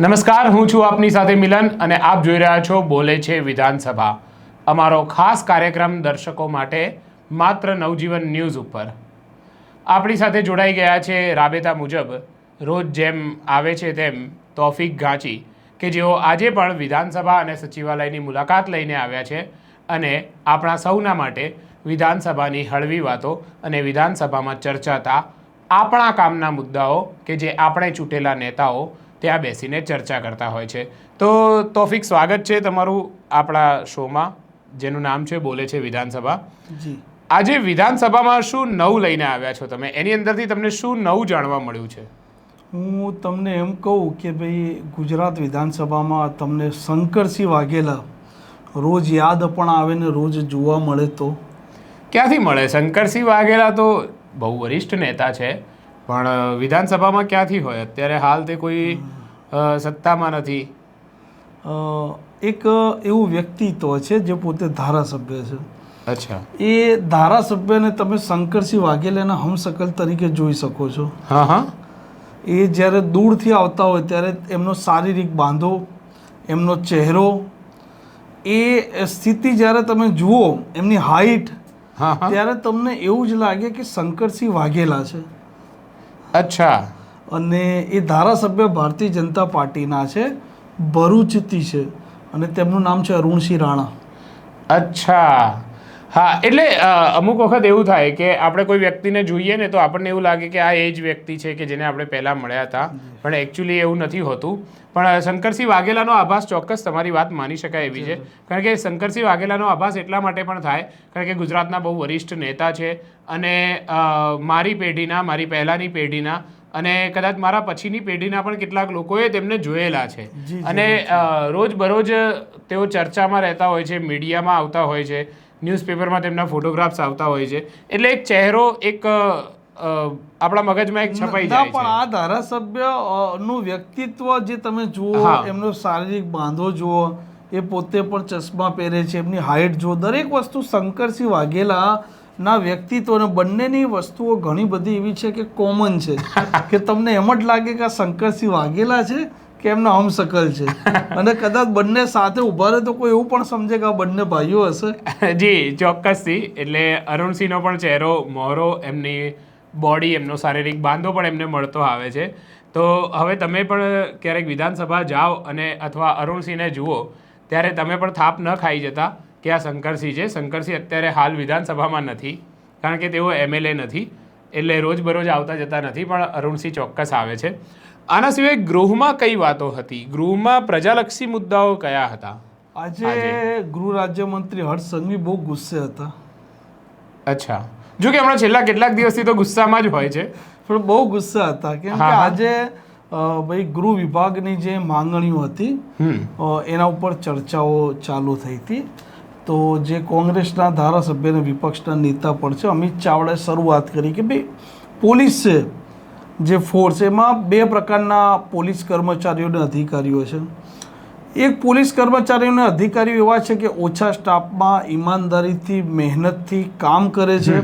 નમસ્કાર, હું છું આપની સાથે મિલન અને આપ જોઈ રહ્યા છો બોલે છે વિધાનસભા. અમારો ખાસ કાર્યક્રમ દર્શકો માટે માત્ર નવજીવન ન્યૂઝ ઉપર. આપણી સાથે જોડાઈ ગયા છે રાબેતા મુજબ. રોજ જેમ આવે છે તેમ તોફિક ગાંચી, કે જેઓ આજે પણ વિધાનસભા અને સચિવાલયની મુલાકાત લઈને આવ્યા છે અને આપણા સૌના માટે વિધાનસભાની હળવી વાતો અને વિધાનસભામાં ચર્ચાતા આપણા કામના મુદ્દાઓ કે જે આપણે ચૂંટેલા નેતાઓ ત્યાં બેસીને ચર્ચા કરતા હોય છે. તો તોફિક સ્વાગત છે તમારું આપણા શોમાં જેનું નામ છે બોલે છે વિધાનસભા. આજે વિધાનસભામાં શું નવું લઈને આવ્યા છો તમે? એની અંદરથી તમને શું નવું જાણવા મળ્યું છે? હું તમને એમ કહું કે ભાઈ ગુજરાત વિધાનસભામાં તમને શંકરસિંહ વાઘેલા રોજ યાદ પણ આવે ને રોજ જોવા મળે તો. ક્યાંથી મળે? શંકરસિંહ વાઘેલા તો બહુ વરિષ્ઠ નેતા છે. પણ વિધાનસભામાં ક્યાંથી હોય? અત્યારે હાલ તે કોઈ સત્તામાં નથી. એક એવું વ્યક્તિત્વ છે જે પોતે ધારાસભ્ય છે. અચ્છા. એ ધારાસભ્યને તમે શંકરસિંહ વાઘેલાના હમસકલ તરીકે જોઈ શકો છો. હા હા. એ જ્યારે દૂરથી આવતા હોય ત્યારે એમનો શારીરિક બાંધો એમનો ચહેરો એ સ્થિતિ જ્યારે તમે જુઓ એમની હાઈટ ત્યારે તમને એવું જ લાગે કે શંકરસિંહ વાઘેલા છે. અચ્છા. અને એ ધારાસભ્ય ભારતીય જનતા પાર્ટીના છે ભરૂચથી છે. અને તેમનું નામ છે અરુણસિંહ રાણા. અચ્છા. હા એટલે અમુક વખત એવું થાય કે આપણે કોઈ વ્યક્તિને જોઈએ ને તો આપણને એવું લાગે કે આ એ જ વ્યક્તિ છે કે જેને આપણે પહેલાં મળ્યા હતા. પણ એકચ્યુઅલી એવું નથી હોતું. પણ શંકરસિંહ વાઘેલાનો આભાસ ચોક્કસ તમારી વાત માની શકાય એવી છે. કારણ કે શંકરસિંહ વાઘેલાનો આભાસ એટલા માટે પણ થાય કારણ કે ગુજરાતના બહુ વરિષ્ઠ નેતા છે અને મારી પેઢીના મારી પહેલાંની પેઢીના અને કદાચ મારા પછીની પેઢીના પણ કેટલાક લોકોએ તેમને જોયેલા છે. અને રોજ બરોજ તેઓ ચર્ચામાં રહેતા હોય છે મીડિયામાં આવતા હોય છે. ન્યૂઝપેપરમાં તેમના ફોટોગ્રાફ્સ આવતા હોય છે. એટલે એક ચહેરો એક આપણા મગજમાં એક છપાઈ જાય પણ આ ધારાસભ્યનું વ્યક્તિત્વ જે તમે જુઓ એમનો શારીરિક બાંધો જુઓ એ પોતે પણ ચશ્મા પહેરે છે એમની હાઇટ જુઓ દરેક વસ્તુ શંકરસિંહ વાઘેલા ના વ્યક્તિત્વ અને બંનેની વસ્તુઓ ઘણી બધી એવી છે કે કોમન છે. કે તમને એમ જ લાગે કે આ શંકરસિંહ વાઘેલા છે? કે એમના હમશકલ છે. અને કદાચ બંને સાથે ઊભા રહે તો કોઈ એવું પણ સમજે કે આ બંને ભાઈઓ હશે. જી, ચોક્કસથી. એટલે અરુણસિંહનો પણ ચહેરો, મોહરો, એમની બોડી એમનો શારીરિક બાંધો પણ એમને મળતો આવે છે. તો હવે તમે પણ ક્યારેક વિધાનસભા જાઓ અને અથવા અરુણસિંહને જુઓ, ત્યારે તમે પણ થાપ ન ખાઈ જતા કે આ શંકરસિંહ છે. શંકરસિંહ અત્યારે હાલ વિધાનસભામાં નથી, કારણ કે તેઓ એમએલએ નથી. એટલે રોજબરોજ આવતા જતા નથી, પણ અરુણસિંહ ચોક્કસ આવે છે. આના સિવાય ગૃહમાં કઈ વાતો હતી? ગૃહમાં પ્રજાલક્ષી મુદ્દાઓ કયા હતા? આજે ગૃહ રાજ્યમંત્રી હર્ષ સંઘવી બહુ ગુસ્સે હતા. અચ્છા. જો કે હમણાં છેલ્લા કેટલાક દિવસથી તો ગુસ્સામાં જ હોય છે. પણ બહુ ગુસ્સા હતા. કેમ કે. આજે ભાઈ ગૃહ વિભાગની જે માંગણીઓ હતી એના ઉપર ચર્ચાઓ ચાલુ થઈ હતી. તો જે કોંગ્રેસના ધારાસભ્ય અને વિપક્ષના નેતા પણ છે અમિત ચાવડાએ શરૂઆત કરી કે ભાઈ પોલીસ છે જે ફોર્સ એમાં બે પ્રકારના પોલીસ કર્મચારીઓ અને અધિકારીઓ છે. એક પોલીસ કર્મચારીઓ અને અધિકારીઓ એવા છે કે ઓછા સ્ટાફમાં ઈમાનદારીથી મહેનતથી કામ કરે છે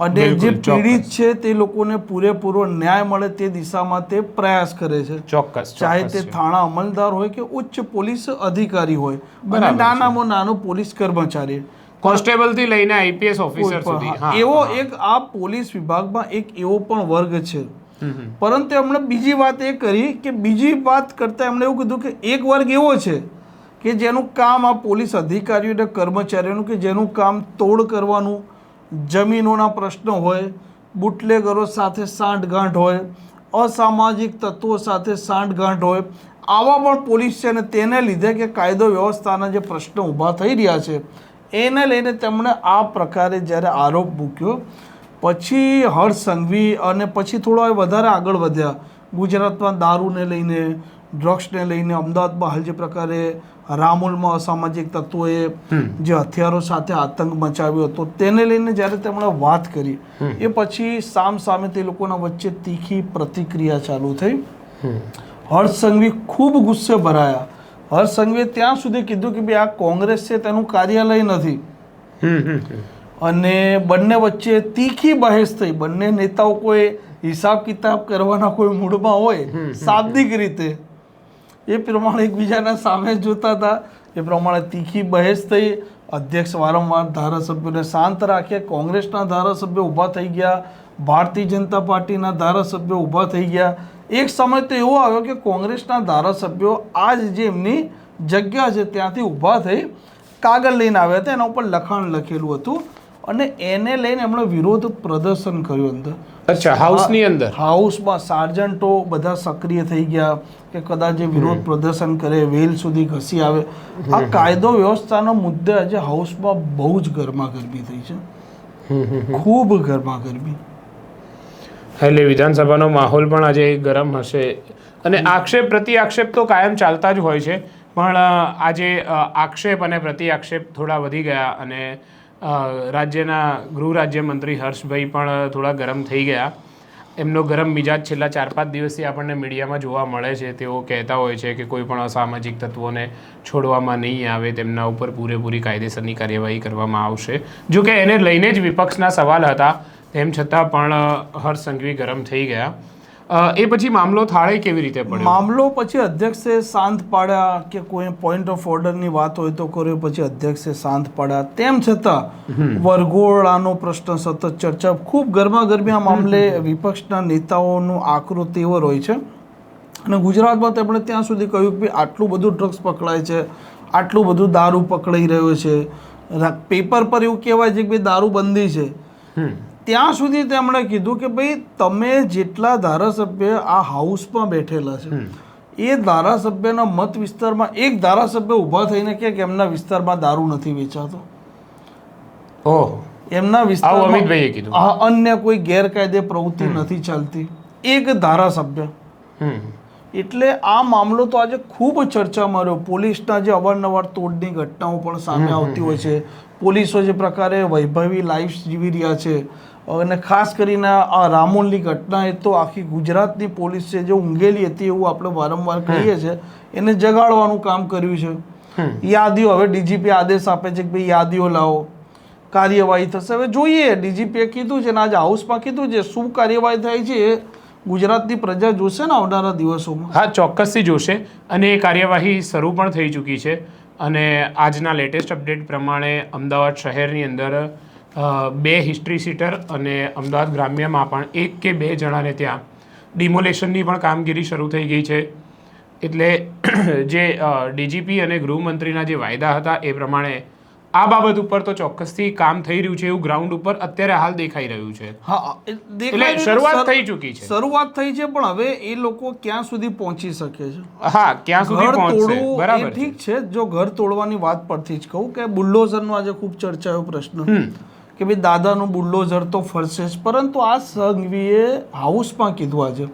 અને જે પીડિત છે તે લોકોને પૂરેપૂરો ન્યાય મળે તે દિશામાં તે પ્રયાસ કરે છે. ચોક્કસ ચાહે તે થાણા અમલદાર હોય કે ઉચ્ચ પોલીસ અધિકારી હોય. અને. નાનામાં નાનો પોલીસ કર્મચારી. કોન્સ્ટેબલથી લઈને આઈપીએસ ઓફિસર સુધી. એવો એક આ પોલીસ વિભાગમાં એક એવો પણ વર્ગ છે. પરંતુ એમણે બીજી વાત એ કરી કે બીજી વાત કરતાં એમણે એવું કીધું કે એક વર્ગ એવો છે કે જેનું કામ આ પોલીસ અધિકારીઓ અને કર્મચારીઓનું કે જેનું કામ તોડ કરવાનું, જમીનોના પ્રશ્નો હોય, બુટલેગરો સાથે સાંઠગાંઠ હોય, અસામાજિક તત્વો સાથે સાંઠગાંઠ હોય, આવા પણ પોલીસ છે અને તેને લીધે કે કાયદો વ્યવસ્થાના જે પ્રશ્નો ઊભા થઈ રહ્યા છે, એને લઈને તેમણે આ પ્રકારે જ્યારે આરોપ મૂક્યો પછી હર્ષ સંઘવી અને પછી થોડો વધારે આગળ વધ્યા. ગુજરાતમાં દારૂને લઈને ડ્રગ્સને લઈને અમદાવાદમાં હાલ જે પ્રકારે રામોલમાં અસામાજિક તત્વોએ જે હથિયારો સાથે આતંક મચાવ્યો હતો તેને લઈને જ્યારે તેમણે વાત કરી એ પછી સામ સામે તે લોકોના વચ્ચે તીખી પ્રતિક્રિયા ચાલુ થઈ. હર્ષ સંઘવી ખૂબ ગુસ્સે ભરાયા. હર્ષ સંઘવીએ ત્યાં સુધી કીધું કે ભાઈ આ કોંગ્રેસ છે તેનું કાર્યાલય નથી. અને બંને વચ્ચે તીખી બહેસ થઈ. બંને નેતાઓ કોઈ હિસાબ કિતાબ કરવાના કોઈ મૂડમાં હોય શાબ્દિક રીતે. એ પ્રમાણે એકબીજાના સામે જોતા હતા. એ પ્રમાણે તીખી બહેસ થઈ. અધ્યક્ષ વારંવાર ધારાસભ્યોને શાંત રાખે. કોંગ્રેસના ધારાસભ્યો ઊભા થઈ ગયા. ભારતીય જનતા પાર્ટીના ધારાસભ્યો ઊભા થઈ ગયા. એક સમય તો એવો આવ્યો કે કોંગ્રેસના ધારાસભ્યો આ જ જે એમની જગ્યા છે ત્યાંથી ઊભા થઈ કાગળ લઈને આવ્યા હતા. એના ઉપર લખાણ લખેલું હતું. અને એને લઈને એમણે વિરોધ પ્રદર્શન કર્યું અંદર. અચ્છા હાઉસની અંદર? હાઉસમાં સાર્જન્ટો બધા સક્રિય થઈ ગયા કે કદાચ જે વિરોધ પ્રદર્શન કરે વેલ સુધી ઘસી આવે. આ કાયદો વ્યવસ્થાનો મુદ્દે આજે હાઉસમાં બહુ જ ગરમાગરમી થઈ છે. ખૂબ ગરમાગરમી એટલે વિધાનસભાનો માહોલ પણ આજે ગરમ હશે. અને આક્ષેપ પ્રતિ આક્ષેપ તો કાયમ ચાલતા જ હોય છે. પણ આજે આક્ષેપ અને પ્રતિ આક્ષેપ થોડા વધી ગયા અને રાજ્યના ગૃહ રાજ્યમંત્રી હર્ષભાઈ પણ થોડા ગરમ થઈ ગયા. એમનો ગરમ મિજાજ છેલ્લા ચાર પાંચ દિવસથી આપણને મીડિયામાં જોવા મળે છે. તેઓ કહેતા હોય છે કે કોઈ પણ અસામાજિક તત્વોને છોડવામાં નહીં આવે, તેમના ઉપર પૂરેપૂરી કાયદેસરની કાર્યવાહી કરવામાં આવશે. જો કે એને લઈને જ વિપક્ષના સવાલ હતા. તેમ છતાં પણ હર્ષ સંઘવી ગરમ થઈ ગયા. એ પછી મામલો થાળે કેવી રીતે પડ્યો? મામલો પછી અધ્યક્ષે શાંત પાડ્યા કે કોઈ પોઈન્ટ ઓફ ઓર્ડરની વાત હોય તો કર્યો પછી અધ્યક્ષે શાંત પાડ્યા. તેમ છતાં વરઘોડાનો પ્રશ્ન સતત ચર્ચા. ખૂબ ગરમાગરમી આ મામલે વિપક્ષના નેતાઓનું આકરું તેવર હોય છે. અને ગુજરાતમાં તેમણે ત્યાં સુધી કહ્યું કે આટલું બધું ડ્રગ્સ પકડાય છે આટલું બધું દારૂ પકડાઈ રહ્યો છે. પેપર પર એવું કહેવાય છે કે દારૂ બંધી છે. ત્યાં સુધી તેમણે કીધું કે ભાઈ તમે જેટલા ધારાસભ્ય આ હાઉસમાં બેઠેલા છે એ ધારાસભ્યના મત વિસ્તારમાં એક ધારાસભ્ય ઊભા થઈને કે એમના વિસ્તારમાં દારૂ નથી વેચાતો. ઓહ. એમના વિસ્તારમાં કીધું. અન્ય કોઈ ગેરકાયદે પ્રવૃત્તિ નથી ચાલતી. એક ધારાસભ્ય. એટલે આ મામલો તો આજે ખૂબ ચર્ચામાં રહ્યો પોલીસના જે અવારનવાર તોડની ઘટનાઓ પણ સામે આવતી હોય છે. પોલીસો જે પ્રકારે વૈભવી લાઈફ જીવી રહ્યા છે. અને ખાસ કરીને આ રામોલની ઘટના એ તો આખી ગુજરાતની પોલીસ છે જે ઊંઘેલી હતી એવું આપણે વારંવાર કહીએ છીએ એને જગાડવાનું કામ કર્યું છે. યાદીઓ હવે ડીજીપી આદેશ આપે છે કે ભાઈ યાદીઓ લાવો કાર્યવાહી થશે. હવે જોઈએ ડીજીપીએ કીધું છે ને આજે હાઉસમાં કીધું છે શું કાર્યવાહી થાય છે એ ગુજરાતની પ્રજા જોશે ને આવનારા દિવસોમાં? હા ચોક્કસથી જોશે અને એ કાર્યવાહી શરૂ પણ થઈ ચૂકી છે. અને આજના લેટેસ્ટ અપડેટ પ્રમાણે અમદાવાદ શહેરની અંદર બે હિસ્ટ્રી સીટર અને અમદાવાદ ગ્રામ્યમાં પણ એક કે બે જણાને ત્યાં ડિમોલેશનની પણ કામગીરી શરૂ થઈ ગઈ છે. એટલે જે ડીજીપી અને ગૃહમંત્રીના જે વાયદા હતા એ પ્રમાણે આ બાબત ઉપર તો ચોક્કસથી કામ થઈ રહ્યું છે એવું ગ્રાઉન્ડ ઉપર અત્યારે હાલ દેખાઈ રહ્યું છે. હા એટલે શરૂઆત શર- થઈ ચૂકી છે. શરૂઆત થઈ છે પણ હવે એ લોકો ક્યાં સુધી પહોંચી શકે છે? હા ક્યાં સુધી પહોંચશે? બરાબર ઠીક છે જો ઘર તોડવાની વાત પરથી જ કહું કે બુલ્ડોઝરનો આજે ખૂબ ચર્ચાયો પ્રશ્ન. કે ભાઈ દાદાનું બુલ્ડોઝર તો ફરશે જ. પરંતુ આ સંઘવીએ હાઉસમાં કીધું આજે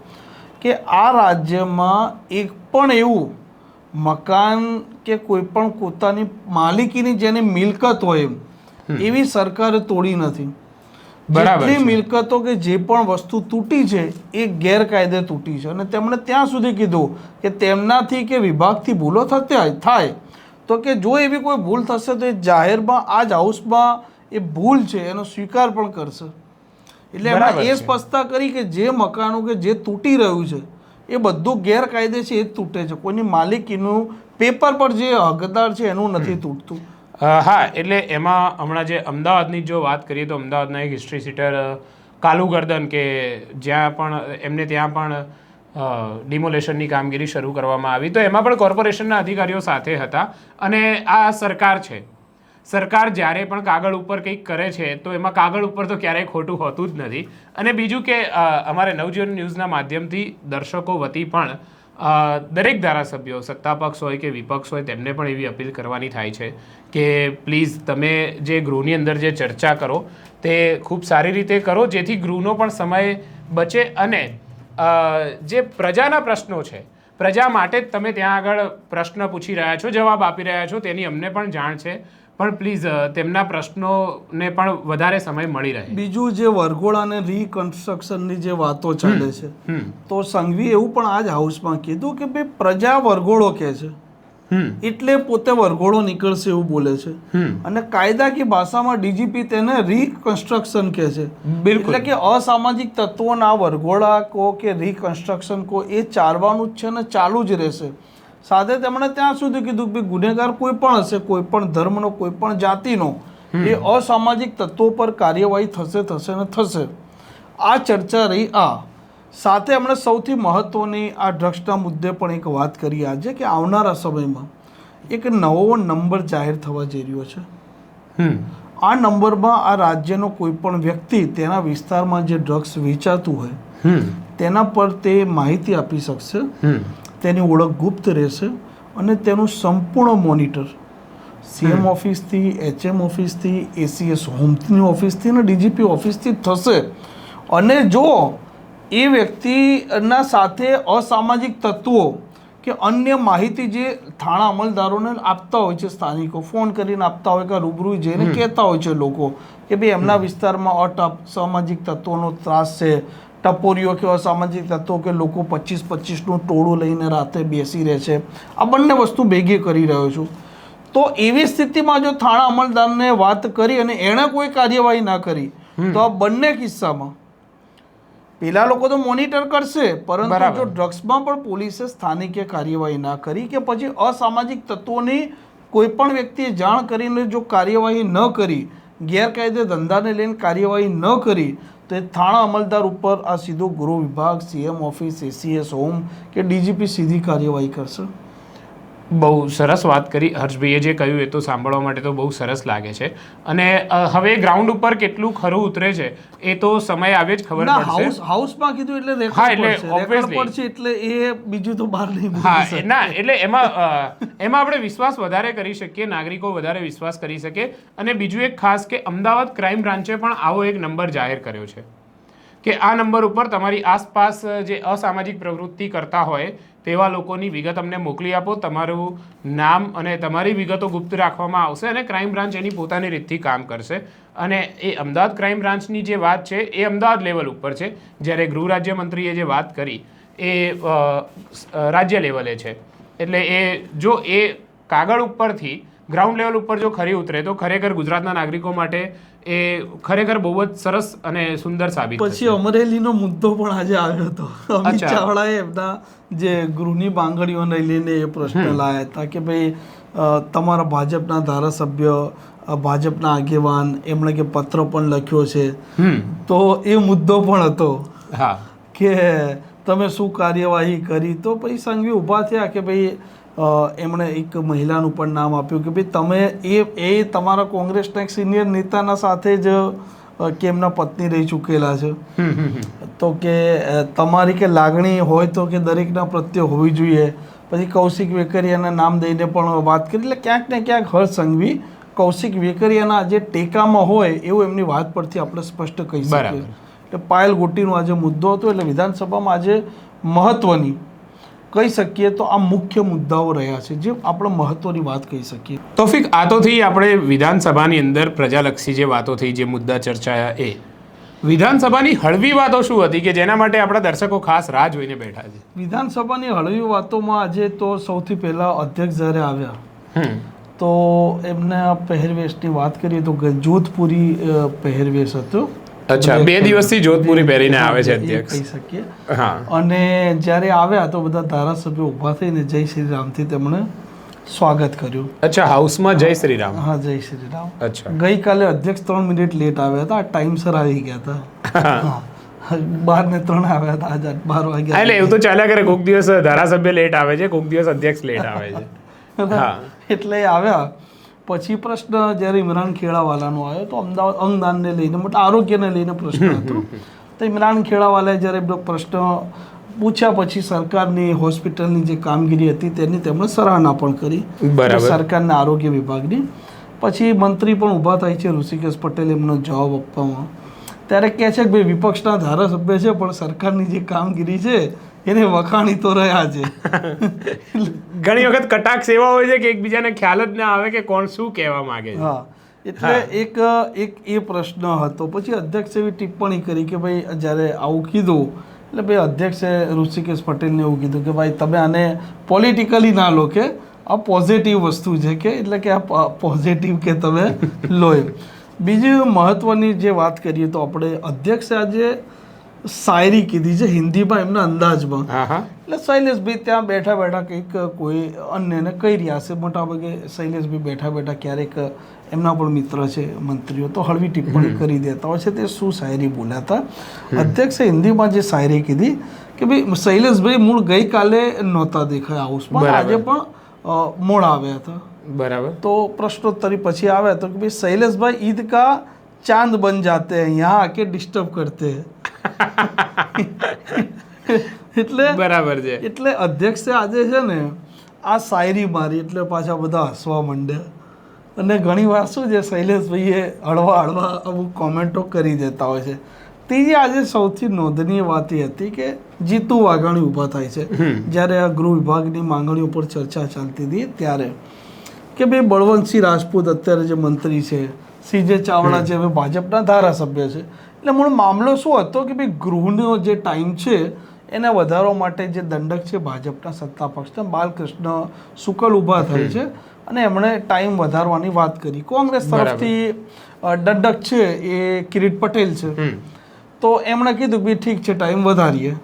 કે આ રાજ્યમાં એક પણ એવું મકાન કે કોઈ પણ પોતાની માલિકીની જેને મિલકત હોય એમ એવી સરકારે તોડી નથી. જેટલી મિલકતો કે જે પણ વસ્તુ તૂટી છે એ ગેરકાયદે તૂટી છે. અને તેમણે ત્યાં સુધી કીધું કે તેમનાથી કે વિભાગથી ભૂલો થતી થાય તો કે જો એવી કોઈ ભૂલ થશે તો એ જાહેરમાં આ જ હાઉસમાં એ ભૂલ છે એનો સ્વીકાર પણ કરશે. એટલે એમણે એ સ્પષ્ટતા કરી કે જે મકાનો કે જે તૂટી રહ્યું છે એ બધું ગેરકાયદે છે એ જ તૂટે છે. કોઈની માલિકીનું પેપર પર જે હકદાર છે એનું નથી તૂટતું. હા એટલે એમાં હમણાં જે અમદાવાદની જો વાત કરીએ તો અમદાવાદના એક હિસ્ટ્રી સીટર કાલુ ગર્દન કે જ્યાં પણ એમને ત્યાં પણ ડિમોલેશનની કામગીરી શરૂ કરવામાં આવી. તો એમાં પણ કોર્પોરેશનના અધિકારીઓ સાથે હતા અને આ સરકાર છે. સરકાર જ્યારે પણ કાગળ ઉપર કંઈક કરે છે, તો એમાં કાગળ ઉપર તો ક્યારેય ખોટું હોતું જ નથી. અને બીજું કે અમારે નવજીવન ન્યૂઝના માધ્યમથી દર્શકો વતી પણ દરેક ધારાસભ્યો, સત્તાપક્ષ હોય કે વિપક્ષ હોય, તેમને પણ એવી અપીલ કરવાની થાય છે કે પ્લીઝ તમે જે ગૃહની અંદર જે ચર્ચા કરો, તે ખૂબ સારી રીતે કરો, જેથી ગૃહનો પણ સમય બચે અને જે પ્રજાના પ્રશ્નો છે, પ્રજા માટે જ તમે ત્યાં આગળ પ્રશ્ન પૂછી રહ્યા છો, જવાબ આપી રહ્યા છો, તેની અમને પણ જાણ છે. પણ પ્લીઝ તેમના પ્રશ્નોને પણ વધારે સમય મળી રહે. બીજું જે વરઘોડા અને રિકન્સ્ટ્રક્શનની જે વાતો ચાલે છે તો સંઘવી એવું પણ આ જ હાઉસમાં કીધું કે ભાઈ પ્રજા વરઘોડો કહે છે. એટલે પોતે વરઘોડો નીકળશે એવું બોલે છે. અને કાયદાકી ભાષામાં ડીજીપી તેને રિકન્સ્ટ્રક્શન કહે છે. બિલકુલ. એટલે કે અસામાજિક તત્વોના વરઘોડા કો કે રિકન્સ્ટ્રક્શન કો એ ચાલવાનું જ છે ને ચાલુ જ રહેશે. સાથે તેમણે ત્યાં સુધી કીધું કે ગુનેગાર કોઈ પણ હશે કોઈ પણ ધર્મનો કોઈ પણ જાતિનો એ અસામાજિક તત્વો પર કાર્યવાહી થશે થશે ને થશે. આ ચર્ચા રહી આ. સાથે એમણે સૌથી મહત્ત્વની આ ડ્રગ્સના મુદ્દે પણ એક વાત કરી આજે કે આવનારા સમયમાં એક નવો નંબર જાહેર થવા જઈ રહ્યો છે. આ નંબરમાં આ રાજ્યનો કોઈ પણ વ્યક્તિ તેના વિસ્તારમાં જે ડ્રગ્સ વેચાતું હોય તેના પર તે માહિતી આપી શકશે. તેની ઓળખ ગુપ્ત રહેશે અને તેનું સંપૂર્ણ મોનિટર સીએમ ઓફિસથી એચએમ ઓફિસથી એસીએસ હોમની ઓફિસથી અને ડીજીપી ઓફિસથી થશે. અને જો એ વ્યક્તિના સાથે અસામાજિક તત્વો કે અન્ય માહિતી જે થાણા અમલદારોને આપતા હોય છે સ્થાનિકો ફોન કરીને આપતા હોય કે રૂબરૂ જઈને કહેતા હોય છે લોકો કે ભાઈ એમના વિસ્તારમાં અટપ સામાજિક તત્વોનો ત્રાસ છે ટપોરીઓ કે અસામાજિક તત્વો કે લોકો પચીસ પચીસનું ટોળું લઈને રાતે બેસી રહે છે. આ બંને વસ્તુ ભેગી કરી રહ્યો છું. તો એવી સ્થિતિમાં જો થાણા અમલદારને વાત કરી અને એણે કોઈ કાર્યવાહી ના કરી તો આ બંને કિસ્સામાં પેલા લોકો તો મોનિટર કરશે પરંતુ જો ડ્રગ્સમાં પણ પોલીસે સ્થાનિકે કાર્યવાહી ના કરી કે પછી અસામાજિક તત્વોની કોઈ પણ વ્યક્તિએ જાણ કરીને જો કાર્યવાહી ન કરી ગેરકાયદે ધંધાને લઈને કાર્યવાહી ન કરી તો એ થાણા અમલદાર ઉપર આ સીધો ગૃહ વિભાગ સીએમ ઓફિસ એસીએસ હોમ કે ડીજીપી સીધી કાર્યવાહી કરશે? બહુ સરસ વાત કરી. હર્ષભાઈએ જે કહ્યું એ તો સાંભળવા માટે તો બહુ સરસ લાગે છે. અને હવે ગ્રાઉન્ડ ઉપર કેટલું ખરું ઉતરે છે એ તો સમય આવે જ ખબર પડશે. હાઉસ હાઉસમાં કીધું એટલે હા, એટલે પડશે. એટલે એ બીજું તો બહાર નહીં હા ના એટલે એમાં એમાં આપણે વિશ્વાસ વધારે કરી શકીએ નાગરિકો વધારે વિશ્વાસ કરી શકે. અને બીજું એક ખાસ કે અમદાવાદ ક્રાઇમ બ્રાન્ચે પણ આવો એક નંબર જાહેર કર્યો છે. કે આ નંબર ઉપર તમારી આસપાસ જે અસામાજિક પ્રવૃત્તિ કરતા હોય તેવા લોકોની વિગત અમને મોકલી આપો. તમારું નામ અને તમારી વિગતો ગુપ્ત રાખવામાં આવશે અને ક્રાઇમ બ્રાન્ચ એની પોતાની રીતથી કામ કરશે. અને એ અમદાવાદ ક્રાઇમ બ્રાન્ચની જે વાત છે, એ અમદાવાદ લેવલ ઉપર છે, જ્યારે ગૃહ રાજ્યમંત્રીએ જે વાત કરી, એ રાજ્ય લેવલે છે. એટલે એ, જો એ કાગળ ઉપરથી ગ્રાઉન્ડ લેવલ ઉપર જો ખરી ઉતરે તો ખરેખર ગુજરાતના નાગરિકો માટે એ ખરેખર બહુ જ સરસ અને સુંદર સાબિત પછી અમરેલીનો મુદ્દો પણ આજે આવ્યો હતો. અમિત ચાવડાએ એમના જે ગૃહની બાંગડીઓને લઈને એ પ્રશ્ન લાયા હતા કે ભાઈ તમારા ભાજપના ધારાસભ્ય ભાજપના આગેવાન એમણે કે પત્ર પણ લખ્યો છે. તો એ મુદ્દો પણ હતો કે તમે શું કાર્યવાહી કરી? તો પછી સંઘવી ઊભા થયા કે ભાઈ એમણે એક મહિલાનું પણ નામ આપ્યું કે ભાઈ તમે એ એ તમારા કોંગ્રેસના એક સિનિયર નેતાના સાથે જ કે એમના પત્ની રહી ચૂકેલા છે. તો કે તમારી કે લાગણી હોય તો કે દરેકના પ્રત્યે હોવી જોઈએ. પછી કૌશિક વેકરિયાના નામ દઈને પણ વાત કરી એટલે ક્યાંક ને ક્યાંક હર્ષ સંઘવી કૌશિક વેકરિયાના જે ટેકામાં હોય એવું એમની વાત પરથી આપણે સ્પષ્ટ કહી શકીએ. એટલે પાયલ ગોટીનો આજે મુદ્દો હતો એટલે વિધાનસભામાં આજે મહત્વની કહી શકીએ તો આ મુખ્ય મુદ્દાઓ રહ્યા છે જે આપણે મહત્વની વાત કહી શકીએ. તોફિક આ તો થઈ આપણે વિધાનસભાની અંદર પ્રજાલક્ષી જે વાતો થઈ જે મુદ્દા ચર્ચાયા એ. વિધાનસભાની હળવી વાતો શું હતી કે જેના માટે આપણા દર્શકો ખાસ રાહ જોઈને બેઠા છે? વિધાનસભાની હળવી વાતોમાં આજે તો સૌથી પહેલાં અધ્યક્ષ જ્યારે આવ્યા તો એમને પહેરવેશની વાત કરીએ તો જોધપુરી પહેરવેશ હતો. અચ્છા બે દિવસથી જોધપુરી પહેરીને આવે છે અધ્યક્ષ. કહી શકીએ. હા. અને જ્યારે આવ્યા તો બધા ધારાસભ્યો ઊભા થઈને જય શ્રી રામથી તેમણે સ્વાગત કર્યું. અચ્છા હાઉસમાં જય શ્રી રામ. હા જય શ્રી રામ. અચ્છા. ગઈકાલે અધ્યક્ષ ત્રણ મિનિટ લેટ આવ્યા હતા ટાઈમસર આવી ગયા હતા. બાર ને ત્રણ આવ્યા હતા આજે બાર વાગ્યા એટલે એવું તો ચાલ્યા કરે કોઈક દિવસ ધારાસભ્ય લેટ આવે છે કોઈક દિવસ અધ્યક્ષ લેટ આવે છે. હા. એટલે આવ્યા. પછી પ્રશ્ન જ્યારે ઇમરાન ખેડાવાલાનો આવ્યો તો અમદાવાદ અંગદાનને લઈને મોટા આરોગ્યને લઈને પ્રશ્ન હતો. તો ઇમરાન ખેડાવાલાએ જ્યારે એમનો પ્રશ્ન પૂછ્યા પછી સરકારની હોસ્પિટલની જે કામગીરી હતી તેની તેમણે સરાહના પણ કરી. સરકારના આરોગ્ય વિભાગની. પછી મંત્રી પણ ઊભા થાય છે ઋષિકેશ પટેલ એમનો જવાબ આપવામાં. ત્યારે કહે છે કે ભાઈ વિપક્ષના ધારાસભ્ય છે પણ સરકારની જે કામગીરી છે એને વખાણી તો રહ્યા છે. ઘણી વખત કટાક્ષ એવા હોય છે કે એકબીજાને ખ્યાલ જ ના આવે કે કોણ શું કહેવા માંગે છે. હા એટલે એક એક એ પ્રશ્ન હતો. પછી અધ્યક્ષે એવી ટિપ્પણી કરી કે ભાઈ જ્યારે આવું કીધું એટલે ભાઈ અધ્યક્ષે ઋષિકેશ પટેલને એવું કીધું કે ભાઈ તમે આને પોલિટિકલી ના લો કે આ પોઝિટિવ વસ્તુ છે કે એટલે કે આ પોઝિટિવ કે તમે લો બીજી મહત્ત્વની જે વાત કરીએ તો આપણે અધ્યક્ષે આજે શાયરી કીધી છે હિન્દીમાં એમના અંદાજમાં. એટલે શૈલેષભાઈ ત્યાં બેઠા બેઠા કંઈક કોઈ અન્યને કહી રહ્યા હશે મોટાભાગે શૈલેષભાઈ બેઠા બેઠા ક્યારેક એમના પણ મિત્ર છે મંત્રીઓ તો હળવી ટિપ્પણી કરી દેતા હોય છે. તે શું શાયરી બોલ્યા હતા અધ્યક્ષે હિન્દીમાં જે શાયરી કીધી કે ભાઈ શૈલેષભાઈ મૂળ ગઈકાલે નહોતા દેખાય હાઉસમાં આજે પણ મોડા આવ્યા હતા. બરાબર. તો પ્રશ્નોત્તરી પછી આવ્યા તો કે ભાઈ શૈલેષભાઈ ઈદ કા ચાંદ બન જાતે અહીંયા કે ડિસ્ટર્બ કરતે? હૈ એટલે બરાબર છે. એટલે અધ્યક્ષે આજે છે ને આ શાયરી મારી એટલે પાછા બધા હસવા માંડે. અને ઘણી વાર શું છે શૈલેષભાઈએ હળવા હળવા અમુક કોમેન્ટો કરી દેતા હોય છે. ત્રીજી આજે સૌથી નોંધનીય વાત એ હતી કે જીતુ વાઘાણી ઊભા થાય છે. જ્યારે આ ગૃહ વિભાગની માંગણીઓ પર ચર્ચા ચાલતી હતી ત્યારે કે ભાઈ બળવંતસિંહ રાજપૂત અત્યારે જે મંત્રી છે સીજે ચાવડા જે હવે ભાજપના ધારાસભ્ય છે એટલે મૂળ મામલો શું હતો કે ભાઈ ગૃહનો જે ટાઈમ છે એને વધારવા માટે જે દંડક છે ભાજપના સત્તા પક્ષના બાલકૃષ્ણ શુકલ ઊભા થાય છે અને એમણે ટાઈમ વધારવાની વાત કરી. કોંગ્રેસ તરફથી દંડક છે એ કિરીટ પટેલ છે. તો એમણે કીધું કે ઠીક છે ટાઈમ વધારીએ.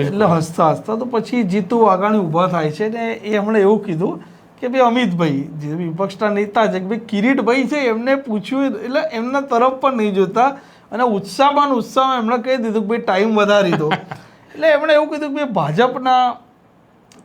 એટલે હસતા હસતા તો પછી જીતુ વાઘાણી ઊભા થાય છે ને એ એમણે એવું કીધું કે ભાઈ અમિતભાઈ જે વિપક્ષના નેતા છે કે ભાઈ કિરીટભાઈ છે એમને પૂછ્યું એટલે એમના તરફ પણ નહીં જોતા. અને ઉત્સાહમાં ઉત્સાહમાં એમણે કહી દીધું કે ભાઈ ટાઈમ વધારી દો. એટલે એમણે એવું કીધું કે ભાઈ ભાજપના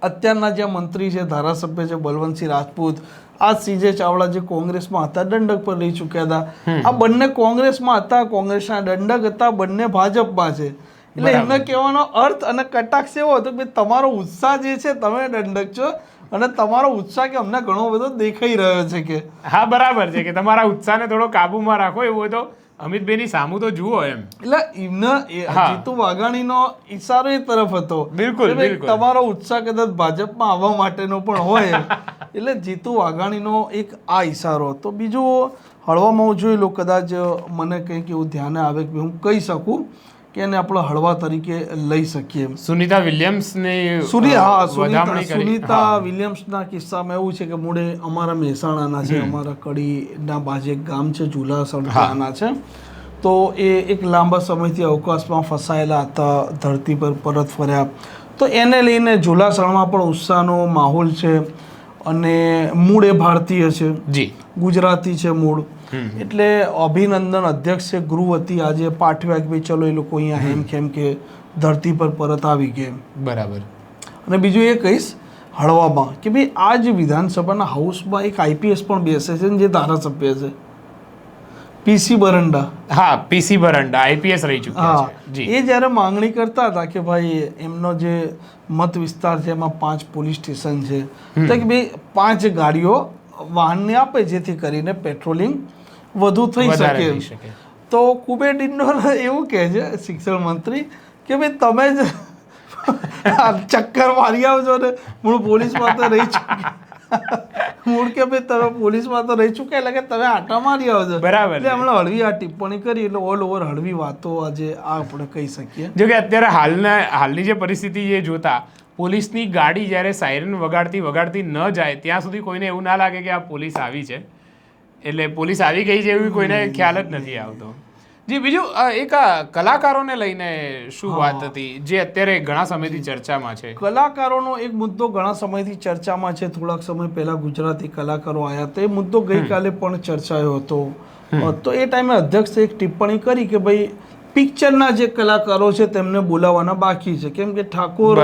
અત્યારના જે મંત્રી છે ધારાસભ્ય છે બલવંતસિંહ રાજપૂત આ સીજે ચાવડા જે કોંગ્રેસમાં હતા દંડક પર લઈ ચૂક્યા હતા. આ બંને કોંગ્રેસમાં હતા કોંગ્રેસના દંડક હતા બંને ભાજપમાં છે. એટલે એમને કહેવાનો અર્થ અને કટાક્ષ એવો હતો કે તમારો ઉત્સાહ જે છે તમે દંડક છો અને તમારો ઉત્સાહ કે અમને ઘણો બધો દેખાઈ રહ્યો છે કે હા બરાબર છે કે તમારા ઉત્સાહને થોડો કાબુમાં રાખો એવું તો અમિતભાઈની સામું તો જુઓ એમ. એટલે એમને. જીતુ વાઘાણીનો ઈશારો એ તરફ હતો. બિલકુલ. તમારો ઉત્સાહ કદાચ ભાજપમાં આવવા માટેનો પણ હોય એટલે જીતુ વાઘાણીનો એક આ ઈશારો તો બીજું હળવામાં હું જોઈ લો કદાચ મને કંઈક એવું ધ્યાને આવે કે હું કહી શકું. કે એને આપણે હળવા તરીકે લઈ શકીએ સુનિતા વિલિયમ્સને સુની હા સુનીતા સુનિતા વિલિયમ્સના કિસ્સામાં એવું છે કે મૂળે અમારા મહેસાણાના છે અમારા કડીના બાજુ એક ગામ છે ઝુલાસણના છે. તો એ એક લાંબા સમયથી અવકાશમાં ફસાયેલા હતા ધરતી પર પરત ફર્યા. તો એને લઈને ઝુલાસણમાં પણ ઉત્સાહનો માહોલ છે અને મૂળ એ ભારતીય છે. જી. ગુજરાતી છે મૂળ. એટલે અભિનંદન અધ્યક્ષ છે ગૃહ હતી આજે પાઠવ્યા કે ભાઈ ચલો એ લોકો અહીંયા હેમ. ખેમ કે ધરતી પર પરત આવી ગયા બરાબર. અને બીજું એ કહીશ હળવામાં કે ભાઈ આ જે વિધાનસભાના હાઉસમાં એક આઈપીએસ પણ બેસે છે જે ધારાસભ્ય છે. પીસી બરંડા. હા પીસી બરંડા આઈપીએસ રહી ચૂક્યા છે. એ જ્યારે માંગણી કરતા હતા કે ભાઈ એમનો જે મત વિસ્તાર છે એમાં પાંચ પોલીસ સ્ટેશન છે. તો કે ભાઈ પાંચ ગાડીઓ વાહનને આપે જેથી કરીને પેટ્રોલિંગ વધુ થઈ શકે. તો કુબેર ડિંડોર એવું કહે છે શિક્ષણ મંત્રી કે ભાઈ તમે જ ચક્કર મારી આવજો ને. મૂળ પોલીસમાં તો રહી છું મૂળ કે ભાઈ તમે પોલીસમાં તો રહી ચૂક્યા એટલે કે તમે આટા મારી આવજો. બરાબર એટલે હમણાં હળવી આ ટિપ્પણી કરી એટલે ઓલ ઓવર હળવી વાતો આજે આ આપણે કહી શકીએ. જો કે અત્યારે હાલના હાલની જે પરિસ્થિતિ જે જોતા પોલીસની ગાડી જ્યારે સાયરન વગાડતી વગાડતી ન જાય ત્યાં સુધી કોઈને એવું ના લાગે કે આ પોલીસ આવી છે. એટલે પોલીસ આવી ગઈ છે એવી કોઈને ખ્યાલ જ નથી આવતો. જી બીજું એક કલાકારોને લઈને શું વાત હતી? જે અત્યારે ઘણા સમયથી ચર્ચામાં છે. કલાકારોનો એક મુદ્દો ઘણા સમયથી ચર્ચામાં છે. થોડાક સમય પહેલા ગુજરાતી કલાકારો આવ્યા તો એ મુદ્દો ગઈકાલે પણ ચર્ચાયો હતો. તો એ ટાઈમે અધ્યક્ષે એક ટિપ્પણી કરી કે ભાઈ પિક્ચરના જે કલાકારો છે તેમને બોલાવવાના બાકી છે. કેમ કે ઠાકોર.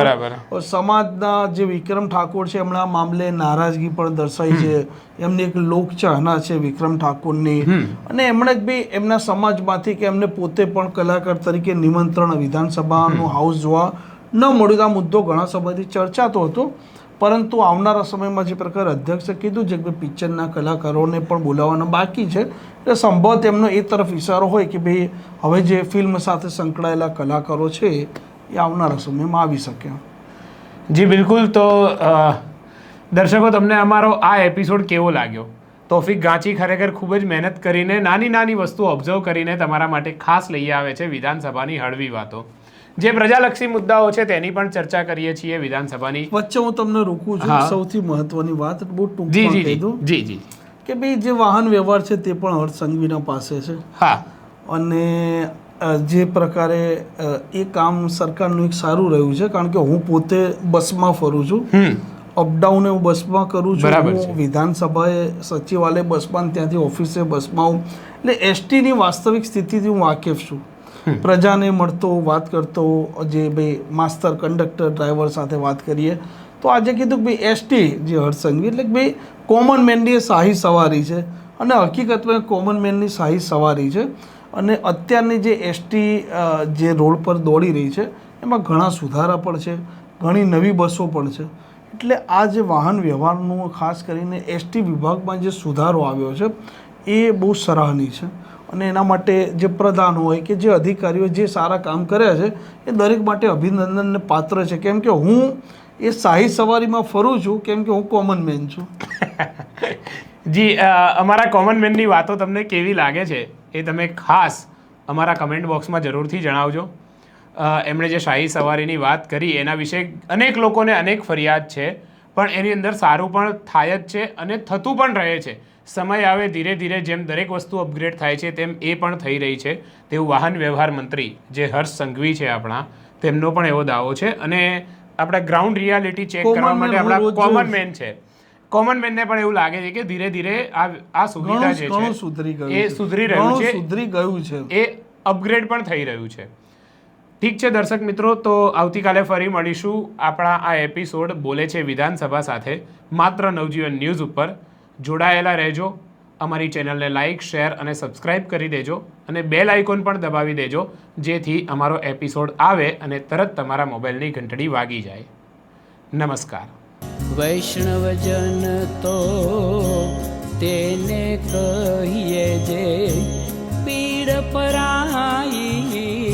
સમાજના જે વિક્રમ ઠાકોર છે એમના મામલે નારાજગી પણ દર્શાઈ છે. એમની એક લોકચાહના છે વિક્રમ ઠાકોરની. અને એમણે બી એમના સમાજમાંથી કે એમને પોતે પણ કલાકાર તરીકે નિમંત્રણ વિધાનસભાનું હાઉસ જોવા ન મળ્યું. આ મુદ્દો ઘણા સમયથી ચર્ચાતો હતો. પરંતુ આવનારા સમયમાં જે પ્રકાર અધ્યક્ષે કીધું છે કે પિક્ચરના કલાકારોને પણ બોલાવવાના બાકી છે, એટલે સંભવત એમનો એ તરફ ઇશારો હોય કે ભાઈ હવે જે ફિલ્મ સાથે સંકળાયેલા કલાકારો છે, એ આવનારા સમયમાં આવી શકે. જી, બિલકુલ. તો દર્શકો, તમને અમારો આ એપિસોડ કેવો લાગ્યો? તોફિક ગાંચી ખરેખર ખૂબ જ મહેનત કરીને નાની નાની વસ્તુ ઓબ્ઝર્વ કરીને તમારા માટે ખાસ લઈ આવે છે વિધાનસભાની હળવી વાતો. જે પ્રજાલક્ષી મુદ્દાઓ છે તેની પણ ચર્ચા કરીએ છીએ વિધાનસભાની. વચ્ચે હું તમને રોકું છું સૌથી મહત્વની વાત બહુ ટૂંકમાં જી કહી દઉં જી જી. કે ભાઈ જે વાહન વ્યવહાર છે તે પણ હર્ષ સંઘવીના પાસે છે. હા. અને જે પ્રકારે એ કામ સરકારનું એક સારું રહ્યું છે કારણ કે હું પોતે બસમાં ફરું છું. અપડાઉન હું બસમાં કરું છું. હું વિધાનસભાએ સચિવાલય બસમાં ત્યાંથી ઓફિસે બસમાં હું. એટલે એસટીની વાસ્તવિક સ્થિતિથી હું વાકેફ છું. પ્રજાને મળતો, વાત કરતો, જે ભાઈ માસ્તર કંડક્ટર ડ્રાઈવર સાથે વાત કરીએ, તો આજે કીધું કે ભાઈ એસટી જે હર્ષસંઘવી, એટલે કે ભાઈ કોમન મેનની શાહી સવારી છે. અને હકીકતમાં કોમન મેનની શાહી સવારી છે. અને અત્યારની જે એસટી જે રોડ પર દોડી રહી છે, એમાં ઘણા સુધારા પણ છે. ઘણી નવી બસો પણ છે. એટલે આ જે વાહન વ્યવહારનું ખાસ કરીને એસટી વિભાગમાં જે સુધારો આવ્યો છે, એ બહુ સરાહનીય છે. અને એના માટે જે પ્રધાન હોય કે જે અધિકારીઓ જે સારા કામ કર્યા છે, એ દરેક માટે અભિનંદનને પાત્ર છે. કેમ કે હું એ શાહી સવારીમાં ફરું છું, કેમ કે હું કોમન મેન છું. જી અમારા કોમન મેનની વાતો તમને કેવી લાગે છે એ તમે ખાસ અમારા કમેન્ટ બોક્સમાં જરૂરથી જણાવજો. એમણે જે શાહી સવારીની વાત કરી, એના વિશે અનેક લોકોને અનેક ફરિયાદ છે, પણ એની અંદર સારું પણ થાય જ છે અને થતું પણ રહે છે. સમય આવે ધીરે ધીરે જેમ દરેક વસ્તુ અપગ્રેડ થાય છે તેમ એ પણ થઈ રહી છે. તેવું વાહન વ્યવહાર મંત્રી જે હર્ષ સંઘવી છે આપણા તેમનો પણ એવો દાવો છે. અને આપણા ગ્રાઉન્ડ રિયાલિટી ચેક કરવા માટે આપણા કોમન મેન છે. કોમન મેનને પણ એવું લાગે છે કે ધીરે ધીરે આ આ સુવિધા જે છે સુધરી ગયું એ સુધરી રહ્યું છે. સુધરી ગયું છે. એ અપગ્રેડ પણ થઈ રહ્યું છે. ઠીક છે દર્શક મિત્રો તો આવતીકાલે ફરી મળીશું. આપણા આ એપિસોડ બોલે છે વિધાનસભા સાથે. માત્ર નવજીવન ન્યૂઝ ઉપર. જોડાયેલા રહેજો. અમારી ચેનલને લાઇક શેર અને સબસ્ક્રાઇબ કરી દેજો અને બેલ આઇકોન પણ દબાવી દેજો, જેથી અમારો એપિસોડ આવે અને તરત તમારા મોબાઈલની ઘંટડી વાગી જાય. નમસ્કાર. વૈષ્ણવજન તો તેને કહીએ જે પીડ પરાઈ